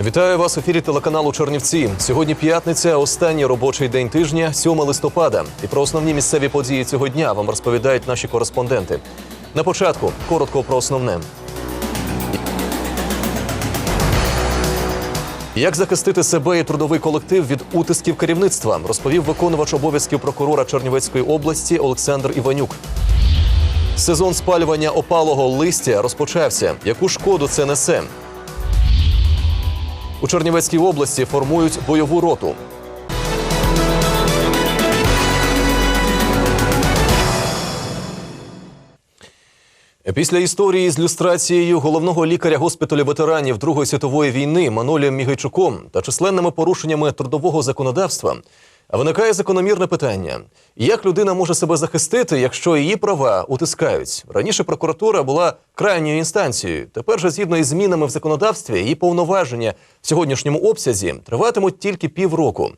Вітаю вас в ефірі телеканалу Чернівці. Сьогодні п'ятниця, останній робочий день тижня, 7 листопада. І про основні місцеві події цього дня вам розповідають наші кореспонденти. На початку коротко про основне. Як захистити себе і трудовий колектив від утисків керівництва, розповів виконувач обов'язків прокурора Чернівецької області Олександр Іванюк. Сезон спалювання опалого листя розпочався. Яку шкоду це несе? У Чернівецькій області формують бойову роту. Після історії з люстрацією головного лікаря госпіталю ветеранів Другої світової війни Манолієм Мігайчуком та численними порушеннями трудового законодавства виникає закономірне питання: як людина може себе захистити, якщо її права утискають? Раніше прокуратура була крайньою інстанцією. Тепер же, згідно із змінами в законодавстві, її повноваження в сьогоднішньому обсязі триватимуть тільки півроку.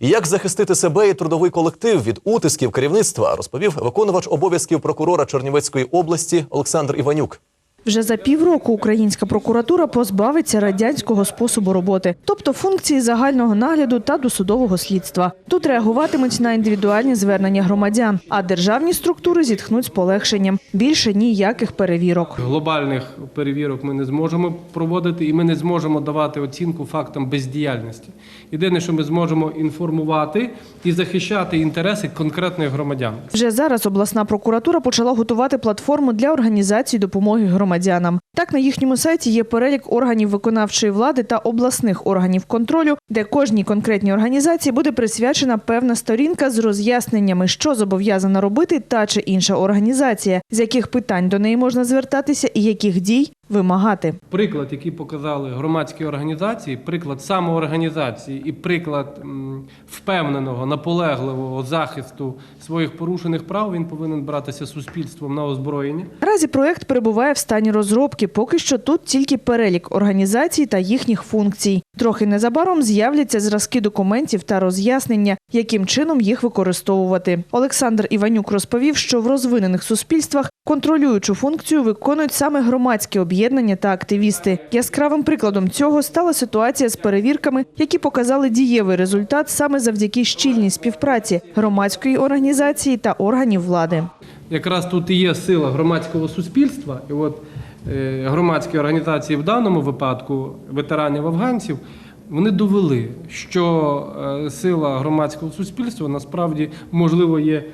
Як захистити себе і трудовий колектив від утисків керівництва, розповів виконувач обов'язків прокурора Чернівецької області Олександр Іванюк. Вже за півроку українська прокуратура позбавиться радянського способу роботи, тобто функції загального нагляду та досудового слідства. Тут реагуватимуть на індивідуальні звернення громадян, а державні структури зітхнуть з полегшенням. Більше ніяких перевірок. Глобальних перевірок ми не зможемо проводити, і ми не зможемо давати оцінку фактам бездіяльності. Єдине, що ми зможемо інформувати і захищати інтереси конкретних громадян. Вже зараз обласна прокуратура почала готувати платформу для організації допомоги громадянам. Так на їхньому сайті є перелік органів виконавчої влади та обласних органів контролю, де кожній конкретній організації буде присвячена певна сторінка з роз'ясненнями, що зобов'язана робити та чи інша організація, з яких питань до неї можна звертатися і яких дій вимагати. Приклад, який показали громадські організації, приклад самоорганізації і приклад впевненого, наполегливого захисту своїх порушених прав, він повинен братися суспільством на озброєння. Наразі проект перебуває в стані розробки. Поки що тут тільки перелік організацій та їхніх функцій. Трохи незабаром з'являться зразки документів та роз'яснення, яким чином їх використовувати. Олександр Іванюк розповів, що в розвинених суспільствах контролюючу функцію виконують саме громадські об'єднання та активісти. Яскравим прикладом цього стала ситуація з перевірками, які показали дієвий результат саме завдяки щільній співпраці громадської організації та органів влади. Якраз тут і є сила громадського суспільства, і от е, громадські організації в даному випадку ветеранів афганців. Вони довели, що е, сила громадського суспільства насправді можливо є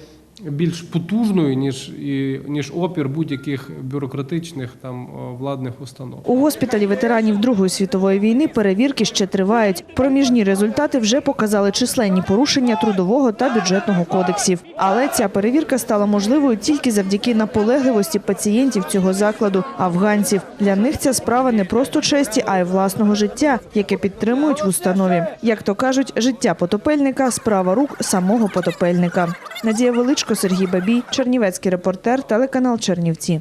більш потужною ніж і ніж опір будь-яких бюрократичних там владних установ. У госпіталі ветеранів Другої світової війни перевірки ще тривають. Проміжні результати вже показали численні порушення трудового та бюджетного кодексів. Але ця перевірка стала можливою тільки завдяки наполегливості пацієнтів цього закладу афганців. Для них ця справа не просто честі, а й власного життя, яке підтримують в установі. Як то кажуть, життя потопельника справа рук самого потопельника. Надія Величко, Сергій Бабій, Чернівецький репортер, телеканал Чернівці.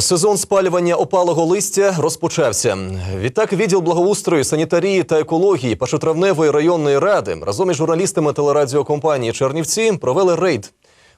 Сезон спалювання опалого листя розпочався. Відтак, відділ благоустрою, санітарії та екології Пашотравневої районної ради разом із журналістами телерадіокомпанії Чернівці провели рейд,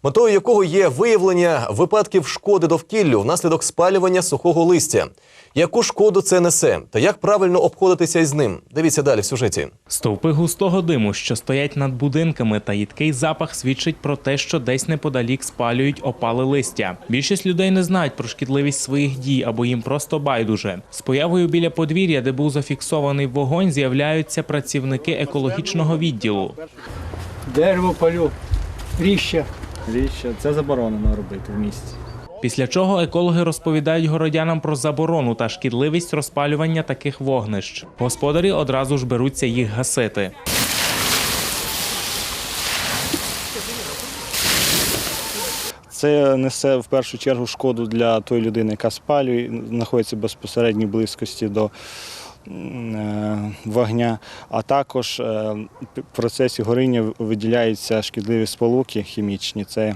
метою якого є виявлення випадків шкоди довкіллю внаслідок спалювання сухого листя. Яку шкоду це несе та як правильно обходитися із ним? Дивіться далі в сюжеті. Стовпи густого диму, що стоять над будинками, та їдкий запах свідчить про те, що десь неподалік спалюють опали листя. Більшість людей не знають про шкідливість своїх дій або їм просто байдуже. З появою біля подвір'я, де був зафіксований вогонь, з'являються працівники екологічного відділу. Дерево палю, ріща. Річ це заборонено робити в місті. Після чого екологи розповідають городянам про заборону та шкідливість розпалювання таких вогнищ. Господарі одразу ж беруться їх гасити. Це несе в першу чергу шкоду для тої людини, яка спалює, знаходиться в безпосередній близькості до вогня, а також е, в процесі горіння виділяються шкідливі сполуки хімічні. Це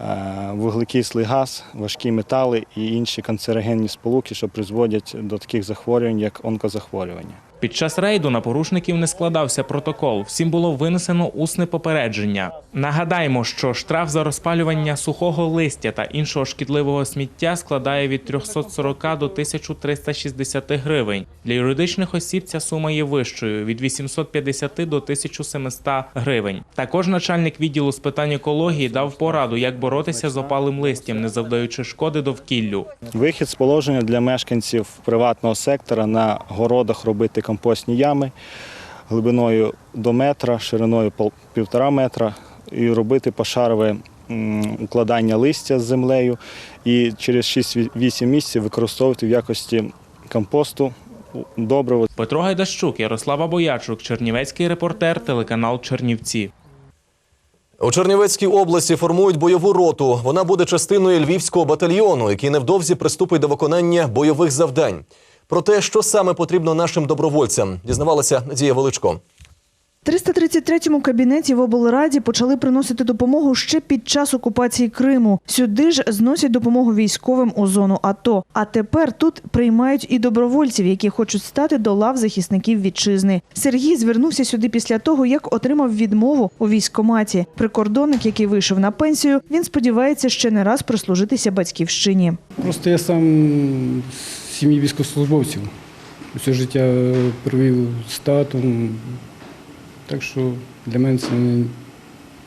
е, вуглекислий газ, важкі метали і інші канцерогенні сполуки, що призводять до таких захворювань, як онкозахворювання. Під час рейду на порушників не складався протокол. Всім було винесено усне попередження. Нагадаємо, що штраф за розпалювання сухого листя та іншого шкідливого сміття складає від 340 до 1360 гривень. Для юридичних осіб ця сума є вищою від 850 до 1700 гривень. Також начальник відділу з питань екології дав пораду, як боротися з опалим листям, не завдаючи шкоди довкіллю. Вихід з положення для мешканців приватного сектора на городах робити компостні ями глибиною до метра, шириною півтора метра і робити пошарове укладання листя з землею і через 6-8 місяців використовувати в якості компосту добриво Петро Гайдащук, Ярослава Боячук, Чернівецький репортер, телеканал Чернівці. У Чернівецькій області формують бойову роту. Вона буде частиною львівського батальйону, який невдовзі приступить до виконання бойових завдань. Про те, що саме потрібно нашим добровольцям, дізнавалася Надія Величко. 333-му кабінеті в облраді почали приносити допомогу ще під час окупації Криму. Сюди ж зносять допомогу військовим у зону АТО. А тепер тут приймають і добровольців, які хочуть стати до лав захисників вітчизни. Сергій звернувся сюди після того, як отримав відмову у військкоматі. Прикордонник, який вийшов на пенсію, він сподівається ще не раз прислужитися батьківщині. Просто я сам сім'ї військовослужбовців. Усе життя провів з татом. Так що для мене це не,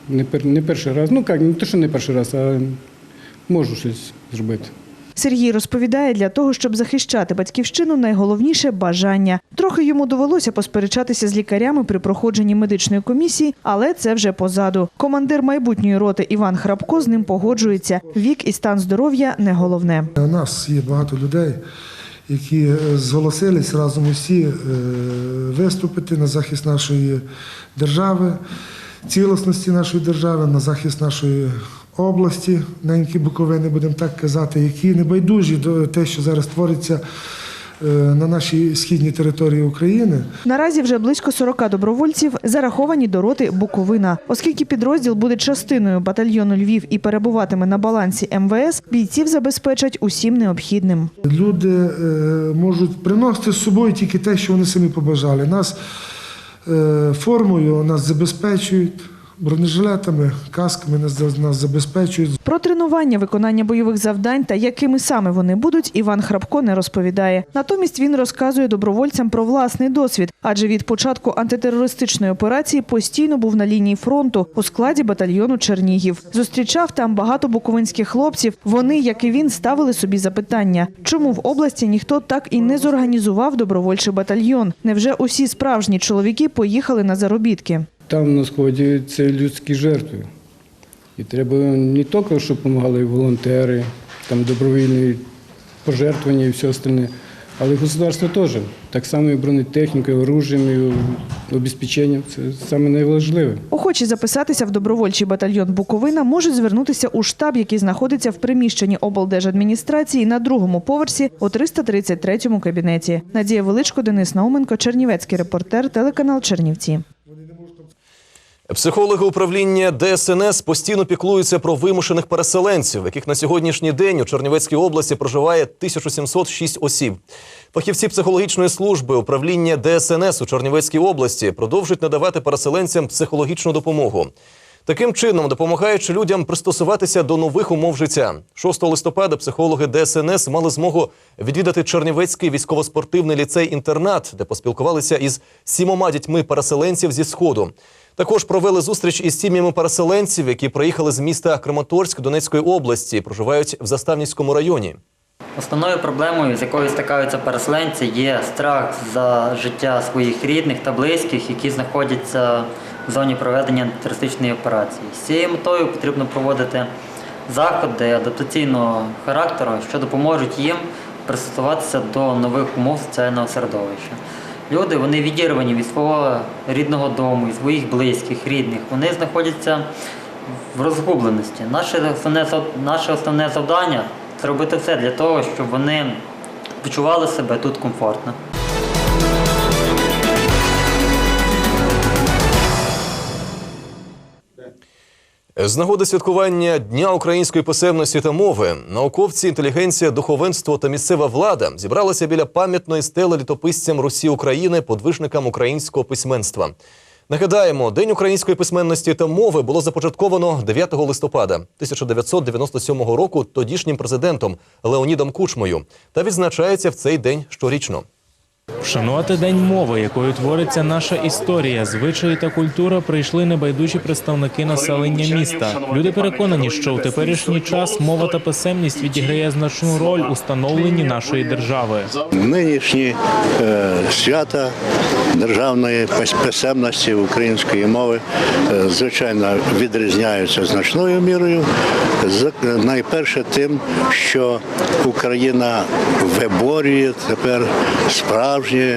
не, пер, не перший раз. Ну як, не те, що не перший раз, а можу щось зробити. Сергій розповідає, для того, щоб захищати батьківщину, найголовніше бажання. Трохи йому довелося посперечатися з лікарями при проходженні медичної комісії, але це вже позаду. Командир майбутньої роти Іван Храпко з ним погоджується. Вік і стан здоров'я не головне. У нас є багато людей, які е, зголосились разом усі е, виступити на захист нашої держави, цілісності нашої держави, на захист нашої області, ненькі Буковини, будемо так казати, які небайдужі до те, що зараз твориться на нашій східній території України. Наразі вже близько 40 добровольців зараховані до роти Буковина. Оскільки підрозділ буде частиною батальйону Львів і перебуватиме на балансі МВС, бійців забезпечать усім необхідним. Люди е, можуть приносити з собою тільки те, що вони самі побажали. Нас е, формою нас забезпечують, бронежилетами, касками нас, нас забезпечують. Про тренування виконання бойових завдань та якими саме вони будуть, Іван Храпко не розповідає. Натомість він розказує добровольцям про власний досвід, адже від початку антитерористичної операції постійно був на лінії фронту у складі батальйону Чернігів. Зустрічав там багато буковинських хлопців. Вони, як і він, ставили собі запитання, чому в області ніхто так і не зорганізував добровольчий батальйон. Невже усі справжні чоловіки поїхали на заробітки? Там на сході це людські жертви. І треба не тільки, щоб допомагали волонтери, там добровільні пожертвування і все остальне, але государство теж. Так само і бронетехнікою, оружієм, і обезпеченням. Це саме найважливе. Охочі записатися в добровольчий батальйон Буковина можуть звернутися у штаб, який знаходиться в приміщенні облдержадміністрації на другому поверсі у 333-му кабінеті. Надія Величко, Денис Науменко, Чернівецький репортер, телеканал Чернівці. Психологи управління ДСНС постійно піклуються про вимушених переселенців, яких на сьогоднішній день у Чернівецькій області проживає 1706 осіб. Фахівці психологічної служби управління ДСНС у Чернівецькій області продовжують надавати переселенцям психологічну допомогу. Таким чином, допомагаючи людям пристосуватися до нових умов життя. 6 листопада психологи ДСНС мали змогу відвідати Чернівецький військово-спортивний ліцей-інтернат, де поспілкувалися із сімома дітьми переселенців зі сходу. Також провели зустріч із сім'ями переселенців, які приїхали з міста Краматорськ Донецької області, проживають в Заставнівському районі. Основною проблемою, з якою стикаються переселенці, є страх за життя своїх рідних та близьких, які знаходяться в зоні проведення антитерористичної операції. З цією метою потрібно проводити заходи адаптаційного характеру, що допоможуть їм пристосуватися до нових умов соціального середовища. Люди вони відірвані від свого рідного дому, від своїх близьких, рідних. Вони знаходяться в розгубленості. Наше основне, наше основне завдання це робити все для того, щоб вони почували себе тут комфортно. З нагоди святкування Дня української писемності та мови науковці, інтелігенція, духовенство та місцева влада зібралися біля пам'ятної стели літописцям Русі України, подвижникам українського письменства. Нагадаємо, День української письменності та мови було започатковано 9 листопада 1997 року тодішнім президентом Леонідом Кучмою та відзначається в цей день щорічно. Вшанувати день мови, якою твориться наша історія, звичаї та культура, прийшли небайдужі представники населення міста. Люди переконані, що у теперішній час мова та писемність відіграє значну роль у становленні нашої держави. Нинішні е, свята державної писемності української мови, е, звичайно, відрізняються значною мірою. Найперше тим, що Україна виборює тепер справжній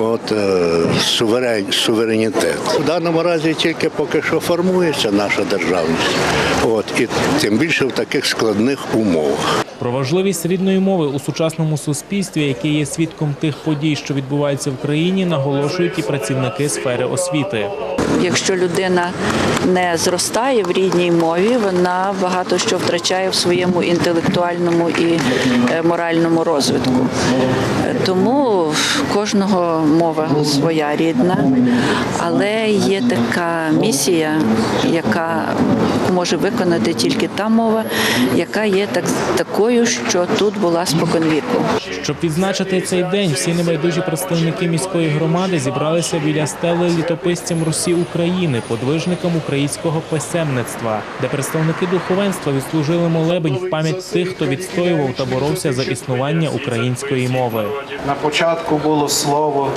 от, е, суверен, суверенітет. У даному разі тільки поки що формується наша державність. От, і тим більше в таких складних умовах. Про важливість рідної мови у сучасному суспільстві, яке є свідком тих подій, що відбуваються в країні, наголошують і працівники сфери освіти. Якщо людина не зростає в рідній мові, вона багато що втрачає в своєму інтелектуальному і е, моральному розвитку. Е, Тому кожного мова своя рідна, але є така місія, яка може виконати тільки та мова, яка є так, такою, що тут була споконвіку. Щоб відзначити цей день, всі небайдужі представники міської громади зібралися біля стели літописцям Русі України, подвижникам українського писемництва, де представники духовенства відслужили молебень в пам'ять тих, хто відстоював та боровся за існування української мови. На початку було слово,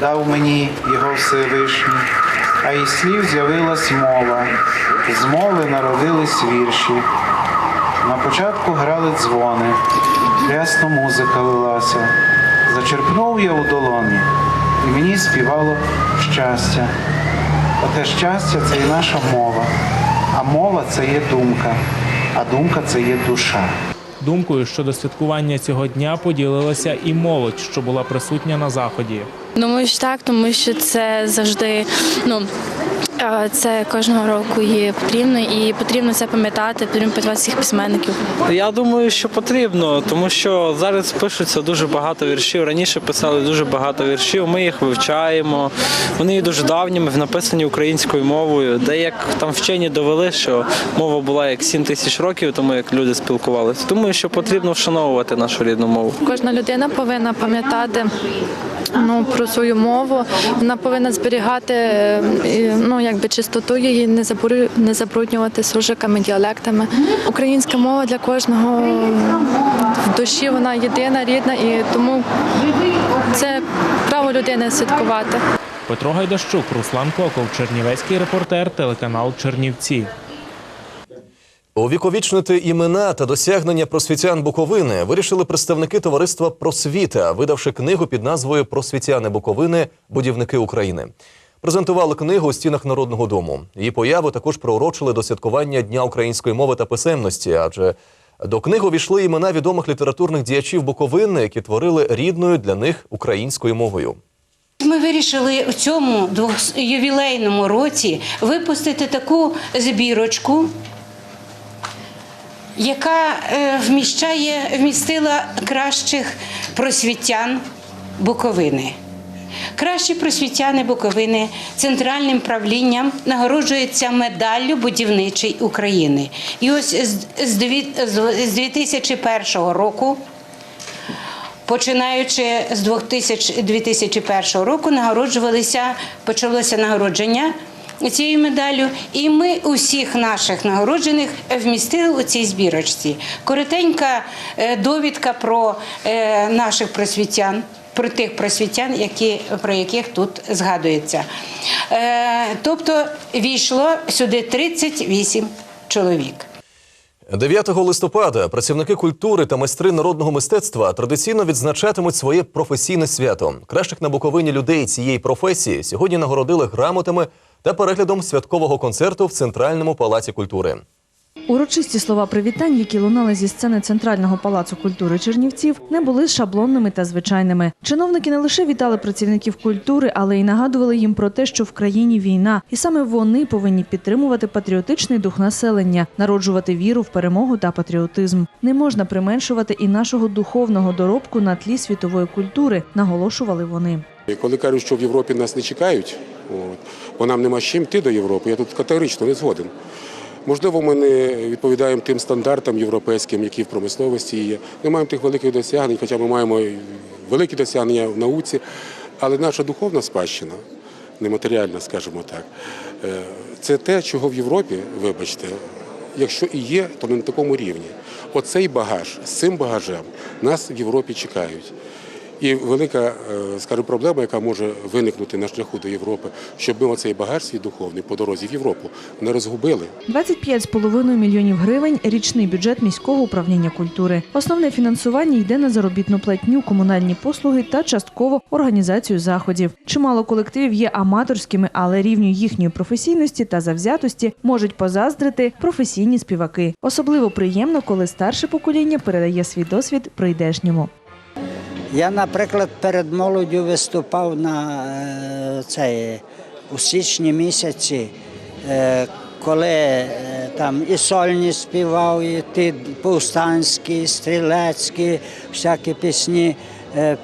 дав мені його Всевишній, а із слів з'явилась мова, з мови народились вірші. На початку грали дзвони, рясно музика лилася. Зачерпнув я у долоні, і мені співало щастя. Оте щастя це і наша мова, а мова це є думка, а думка це є душа. Думкою щодо святкування цього дня поділилася і молодь, що була присутня на заході. Думаю, що так, тому що це завжди ну. Це кожного року є потрібно і потрібно це пам'ятати, потрібно пам'ятати всіх письменників. Я думаю, що потрібно, тому що зараз пишуться дуже багато віршів. Раніше писали дуже багато віршів. Ми їх вивчаємо. Вони є дуже давніми, написані українською мовою. Де як там вчені довели, що мова була як 7 тисяч років, тому як люди спілкувалися. Думаю, що потрібно вшановувати нашу рідну мову. Кожна людина повинна пам'ятати ну, про свою мову. Вона повинна зберігати е, ну, якби чистоту її, не забру- не забруднювати суржиками, діалектами. Українська мова для кожного в душі вона єдина, рідна, і тому це право людини святкувати. Петро Гайдащук, Руслан Коков, Чернівецький репортер, телеканал Чернівці. Увіковічнити імена та досягнення просвітян Буковини вирішили представники товариства Просвіта, видавши книгу під назвою Просвітяни Буковини Будівники України. Презентували книгу у стінах Народного дому. Її появу також приурочили до святкування Дня української мови та писемності, адже до книги увійшли імена відомих літературних діячів Буковини, які творили рідною для них українською мовою. Ми вирішили в цьому ювілейному році випустити таку збірочку, яка е, вміщає, вмістила кращих просвітян Буковини. Кращі просвітяни Буковини центральним правлінням нагороджуються медаллю будівничої України. І ось з- з дві- з- з 2001 року Починаючи з 2000 2001 року, нагороджувалися, почалося нагородження цією медаллю, і ми усіх наших нагороджених вмістили у цій збірочці. Коротенька е, довідка про е, наших просвітян. Про тих просвітян, які, про яких тут згадується. Е, тобто війшло сюди 38 чоловік. 9 листопада працівники культури та майстри народного мистецтва традиційно відзначатимуть своє професійне свято. Кращих на Буковині людей цієї професії сьогодні нагородили грамотами та переглядом святкового концерту в Центральному палаці культури. Урочисті слова привітань, які лунали зі сцени Центрального палацу культури Чернівців, не були шаблонними та звичайними. Чиновники не лише вітали працівників культури, але й нагадували їм про те, що в країні війна, і саме вони повинні підтримувати патріотичний дух населення, народжувати віру в перемогу та патріотизм. Не можна применшувати і нашого духовного доробку на тлі світової культури, наголошували вони. Коли кажуть, що в Європі нас не чекають, от, бо нам нема з чим йти до Європи, я тут категорично не згоден. Можливо, ми не відповідаємо тим стандартам європейським, які в промисловості є. Не маємо тих великих досягнень, хоча ми маємо великі досягнення в науці, але наша духовна спадщина, нематеріальна, скажімо так, е, це те, чого в Європі, вибачте, якщо і є, то не на такому рівні. Оцей багаж, з цим багажем нас в Європі чекають. І велика, е, скажімо, проблема, яка може виникнути на шляху до Європи, щоб ми оцей багаж свій духовний по дорозі в Європу не розгубили. 25,5 мільйонів гривень – річний бюджет міського управління культури. Основне фінансування йде на заробітну платню, комунальні послуги та частково організацію заходів. Чимало колективів є аматорськими, але рівню їхньої професійності та завзятості можуть позаздрити професійні співаки. Особливо приємно, коли старше покоління передає свій досвід прийдешньому. Я, наприклад, перед молоддю виступав на е, цей, у січні місяці, е, коли е, там і сольні співав, і ті повстанські, стрілецькі, всякі пісні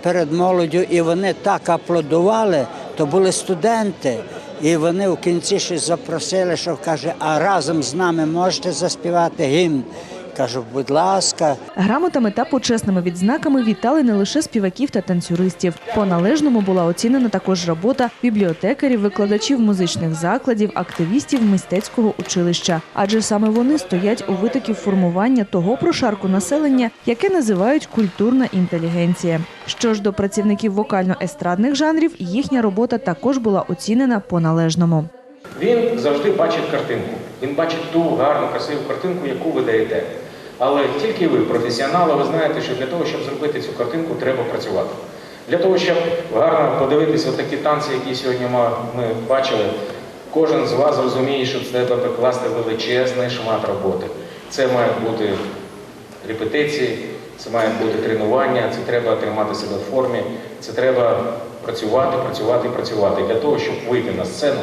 перед молоддю, і вони так аплодували, то були студенти. І вони в кінці щось запросили, що каже, а разом з нами можете заспівати гімн. Кажу, будь ласка, Грамотами та почесними відзнаками вітали не лише співаків та танцюристів. По належному була оцінена також робота бібліотекарів, викладачів музичних закладів, активістів мистецького училища. Адже саме вони стоять у витоків формування того прошарку населення, яке називають культурна інтелігенція. Що ж до працівників вокально-естрадних жанрів, їхня робота також була оцінена по належному. Він завжди бачить картинку. Він бачить ту гарну, красиву картинку, яку ви даєте. Але тільки ви, професіонали, ви знаєте, що для того, щоб зробити цю картинку, треба працювати. Для того, щоб гарно подивитися такі танці, які сьогодні ми бачили, кожен з вас розуміє, що це треба прикласти величезний шмат роботи. Це має бути репетиції, це має бути тренування, це треба тримати себе в формі, це треба працювати, працювати, працювати для того, щоб вийти на сцену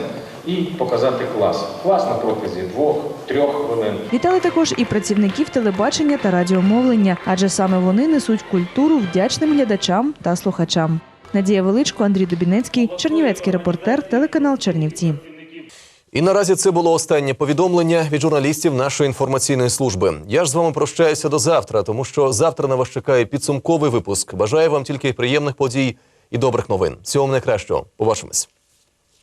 і показати клас. Клас на протязі двох-трьох хвилин. Вітали також і працівників телебачення та радіомовлення, адже саме вони несуть культуру вдячним глядачам та слухачам. Надія Величко, Андрій Дубінецький, Чернівецький репортер, телеканал Чернівці. І наразі це було останнє повідомлення від журналістів нашої інформаційної служби. Я ж з вами прощаюся до завтра, тому що завтра на вас чекає підсумковий випуск. Бажаю вам тільки приємних подій і добрих новин. Всього найкращого. Побачимось.